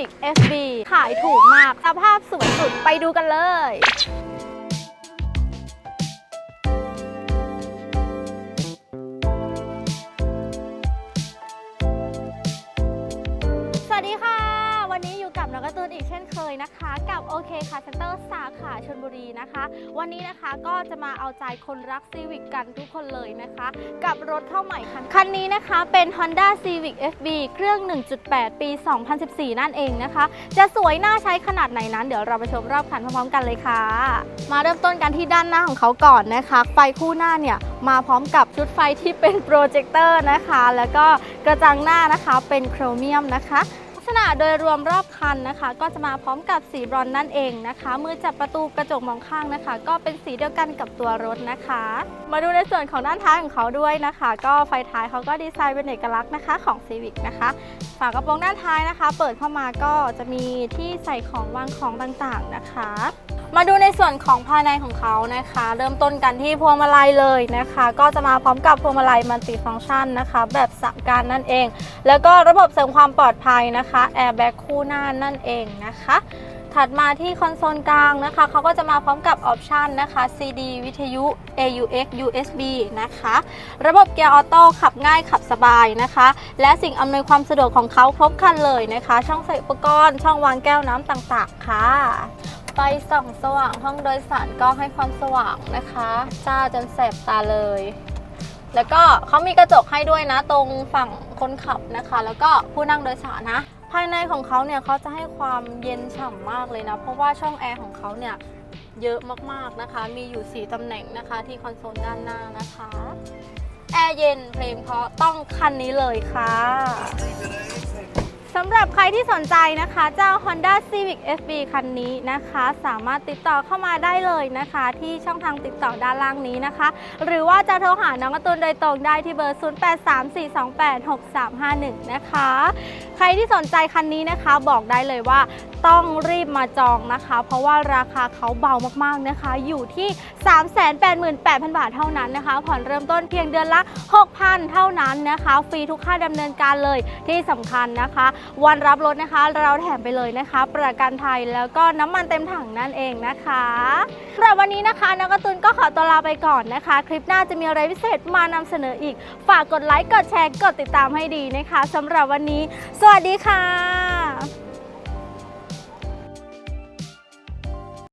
Civic FB ขายถูกมาก สภาพสวยสุดไปดูกันเลย วันนี้อยู่กับน้องการ์ตูนอีกเช่นเคยนะคะ กับโอเคค่ะเซ็นเตอร์สาขาชนบุรีนะคะ วันนี้นะคะก็จะมาเอาใจคนรัก Civic กันทุกคนเลยนะคะ กับรถเข้าใหม่คันคันนี้นะคะเป็น Honda Civic FB เครื่อง 1.8 ปี 2014 นั่นเองนะคะ จะสวยน่าใช้ขนาดไหนนั้น เดี๋ยวเราไปชมรอบคันพร้อมๆกันเลยค่ะ มาเริ่มต้นกันที่ด้านหน้าของเขาก่อนนะคะไฟคู่หน้าเนี่ยมาพร้อมกับชุดไฟที่เป็นโปรเจคเตอร์นะคะ แล้วก็กระจังหน้านะคะเป็นโครเมียมนะคะ ษณะโดยรวมรอบคันนะคะ ก็จะมาพร้อมกับสีบรอนนั่นเองนะคะ มือจับประตูกระจกมองข้างนะคะ ก็เป็นสีเดียวกันกับตัวรถนะคะ มาดูในส่วนของด้านท้ายของเขาด้วยนะคะ ก็ไฟท้ายเขาก็ดีไซน์เป็นเอกลักษณ์นะคะของ Civic นะคะ ฝากระโปรงด้านท้ายนะคะ เปิดเข้ามาก็จะมีที่ใส่ของวางของต่างๆนะคะ มาดูในส่วนของภายในของเขานะคะ เริ่มต้นกันที่พวงมาลัยเลยนะคะ ก็จะมาพร้อมกับพวงมาลัยมัลติฟังก์ชันนะคะ แบบสามการนั่นเอง แล้วก็ระบบเสริมความปลอดภัยนะคะแอร์แบ็กคู่หน้านั่นเองนะคะถัดมาที่คอนโซลกลางนะคะเขาก็จะมาพร้อมกับออปชันนะคะ CD วิทยุ AUX USB นะคะ ระบบเกียร์ออโต้ขับง่ายขับสบายนะคะ และสิ่งอำนวยความสะดวกของเขาครบครันเลยนะคะ ช่องใส่อุปกรณ์ ช่องวางแก้วน้ำต่างๆ ค่ะ ฟส่องสว่างห้องโดยสารก็ให้ความสว่างนะคะจ้าจนแสบตาเลย แล้วก็เขามีกระจกให้ด้วยนะ ตรงฝั่งคนขับนะคะ แล้วก็ผู้นั่งโดยสารนะ ภายในของเขาเนี่ยเขาจะให้ความเย็นฉ่ำมากเลยนะ เพราะว่าช่องแอร์ของเขาเนี่ยเยอะมากๆนะคะ มีอยู่4ตำแหน่งนะคะ ที่คอนโซลด้านหน้านะคะ แอร์เย็นเพลงเพราะต้องคันนี้เลยค่ะ สำหรับใครที่สนใจนะคะเจ้า Honda Civic FB คันนี้นะคะ สามารถติดต่อเข้ามาได้เลยนะคะ ที่ช่องทางติดต่อด้านล่างนี้นะคะ หรือว่าจะโทรหาน้องกร์ตูนโดยตรงได้ที่เบอร์ 0834286351 นะคะ ใครที่สนใจคันนี้นะคะบอกได้เลยว่าต้องรีบมาจองนะคะ เพราะว่าราคาเขาเบามากๆนะคะ อยู่ที่ 388,000 บาทเท่านั้นนะคะ ผ่อนเริ่มต้นเพียงเดือนละ 6,000 เท่านั้นนะคะ ฟรีทุกค่าดำเนินการเลยที่สำคัญนะคะวันรับรถนะคะ เราแถมไปเลยนะคะ ประกันภัยแล้วก็น้ำมันเต็มถังนั่นเองนะคะสำหรับวันนี้นะคะน้องกตุนก็ขอตัวลาไปก่อนนะคะ คลิปหน้าจะมีอะไรพิเศษมานำเสนออีก ฝากกดไลค์กดแชร์กดติดตามให้ดีนะคะสำหรับวันนี้ สวัสดีค่ะ